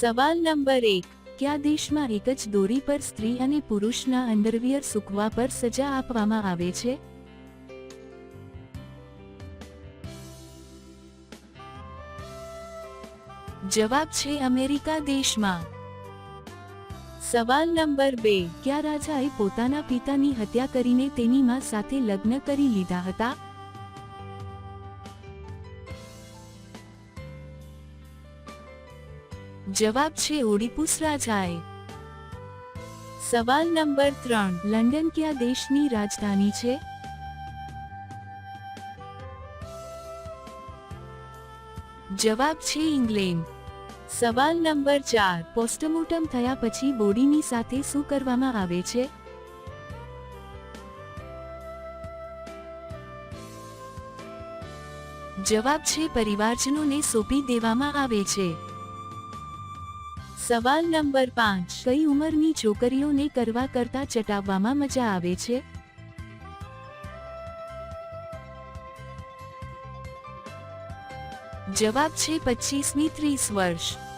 સવાલ નંબર એક, કયા દેશમાં એક જ દોરી પર સ્ત્રી અને પુરુષના અંડરવિયર સૂકવા પર સજા આપવામાં આવે છે? જવાબ છે, અમેરિકા દેશમાં. સવાલ નંબર બે, કયા રાજાએ પોતાના પિતાની હત્યા કરીને તેની માં સાથે લગ્ન કરી લીધા હતા? જવાબ છે ઓડિપુસ રાજાએ. સવાલ નંબર ત્રણ, લંડન કયા દેશની રાજધાની છે? જવાબ છે ઇંગ્લેન્ડ. સવાલ નંબર ચાર, પોસ્ટમોર્ટમ થયા પછી બોડીની સાથે શું કરવામાં આવે છે? જવાબ છે પરિવારજનોને સોંપી દેવામાં આવે છે. સવાલ નંબર પાંચ. કઈ ઉંમરની છોકરીઓને કરવા કરતા ચટાવવામાં મજા આવે છે? જવાબ છે પચીસમી ત્રીસ વર્ષ.